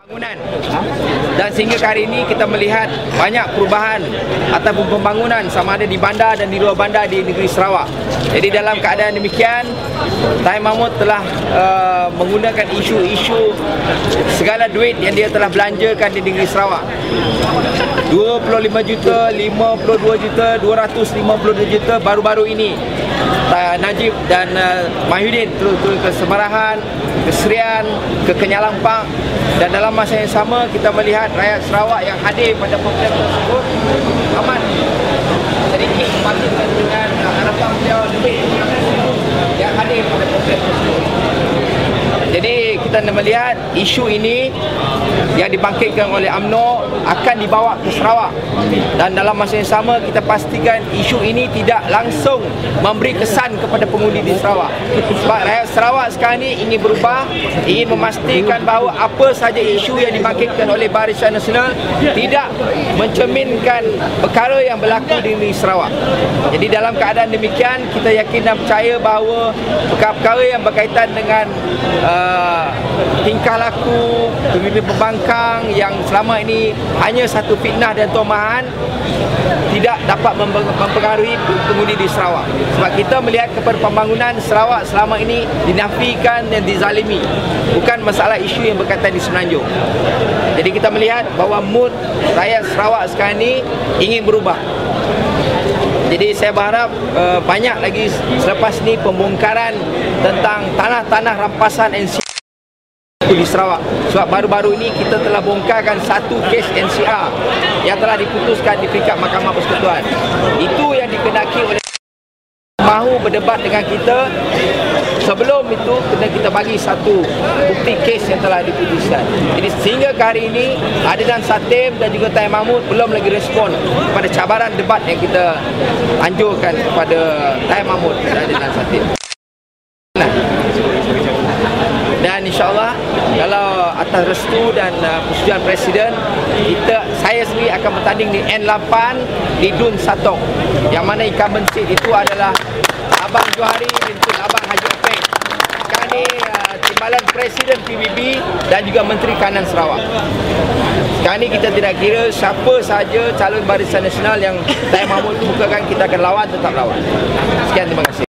Pembangunan dan sehingga hari ini kita melihat banyak perubahan ataupun pembangunan sama ada di bandar dan di luar bandar di negeri Sarawak. Jadi dalam keadaan demikian, Tahir Mahmud telah uh, menggunakan isu-isu segala duit yang dia telah belanjakan di negeri Sarawak. 25 juta, 52 juta, 252 juta baru-baru ini uh, Najib dan uh, Mahyudin. Turun-turun ke Semarahan, ke Serian, ke Kenyalampang dan dalam masa yang sama kita melihat rakyat Sarawak yang hadir pada program tersebut. Amat sedikit berbandingkan dengan uh, harapan beliau lebih yang hadir pada program tersebut. Jadi kita melihat isu ini yang dibangkitkan oleh AMNO akan dibawa ke Sarawak. Dan dalam masa yang sama kita pastikan isu ini tidak langsung memberi kesan kepada pengundi di Sarawak. Sebab rakyat Sarawak sekarang ini ingin berubah ingin memastikan bahawa apa saja isu yang dibangkitkan oleh Barisan Nasional tidak mencerminkan perkara yang berlaku di negeri Sarawak. Jadi dalam keadaan demikian kita yakin dan percaya bahawa perkara-perkara yang berkaitan dengan uh, tingkah laku pemimpin pembangkang yang selama ini hanya satu fitnah dan tomahan tidak dapat mempengaruhi pengundi di Sarawak. Sebab kita melihat kepada pembangunan Sarawak selama ini dinafikan dan dizalimi. Bukan masalah isu yang berkaitan di Semenanjung. Jadi kita melihat bahawa mood rakyat Sarawak sekarang ini ingin berubah. Jadi saya berharap uh, banyak lagi selepas ini pembongkaran tentang tanah-tanah rampasan NCR di Sarawak. Sebab baru-baru ini kita telah bongkarkan satu kes NCR yang telah diputuskan di peringkat Mahkamah Persekutuan. Itu yang dikenaki oleh mahu berdebat dengan kita sebelum itu kena kita bagi satu bukti kes yang telah diputuskan. Jadi sehingga ke hari ini Adilan Satim dan juga Tay Mahmud belum lagi respon kepada cabaran debat yang kita anjurkan kepada Tay Mahmud dan Adilan Satim. Dan insyaAllah kalau atas restu dan uh, persetujuan Presiden kita saya sendiri akan bertanding di N8 di Dun Satong yang mana incumbent seat itu adalah Abang Johari binti Abang Haji Openg. Sekarang ni uh, timbalan Presiden PBB dan juga Menteri Kanan Sarawak. Sekarang ni kita tidak kira siapa saja calon barisan nasional yang Tayyip Mahmud kemukakan kita akan lawan tetap lawan. Sekian terima kasih